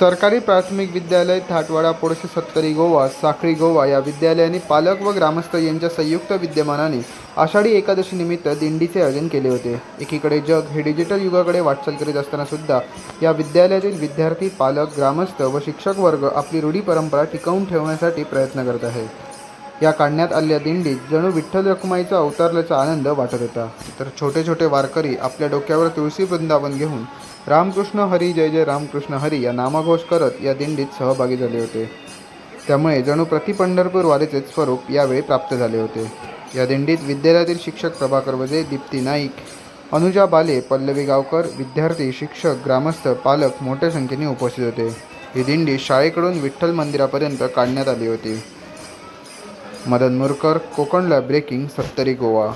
सरकारी प्राथमिक विद्यालय थाटवाडा पोडसे सत्तरी गोवा साखळी गोवा या विद्यालयाने पालक व ग्रामस्थ यांच्या संयुक्त विद्यमानाने आषाढी एकादशीनिमित्त दिंडीचे आयोजन केले होते. एकीकडे जग हे डिजिटल युगाकडे वाटचाल करीत असताना सुद्धा या विद्यालयातील विद्यार्थी पालक ग्रामस्थ व शिक्षक वर्ग आपली रूढी परंपरा टिकवून ठेवण्यासाठी प्रयत्न करत आहे या काढण्यात आलेल्या दिंडीत जणू विठ्ठल रखुमाईचा अवतारल्याचा आनंद वाटत होता. तर छोटे छोटे वारकरी आपल्या डोक्यावर तुळशी वृंदावन घेऊन रामकृष्ण हरी जय जय रामकृष्ण हरी या नामाघोष करत या दिंडीत सहभागी झाले होते. त्यामुळे जणू प्रति पंढरपूर वारीचे स्वरूप यावेळी प्राप्त झाले होते. या दिंडीत विद्यालयातील शिक्षक प्रभाकर वजे दीप्ती नाईक अनुजा बाले पल्लवी गावकर विद्यार्थी शिक्षक ग्रामस्थ पालक मोठ्या संख्येने उपस्थित होते. ही दिंडी शाळेकडून विठ्ठल मंदिरापर्यंत काढण्यात आली होती. Madan Murkar Konkan lab breaking Sattari Goa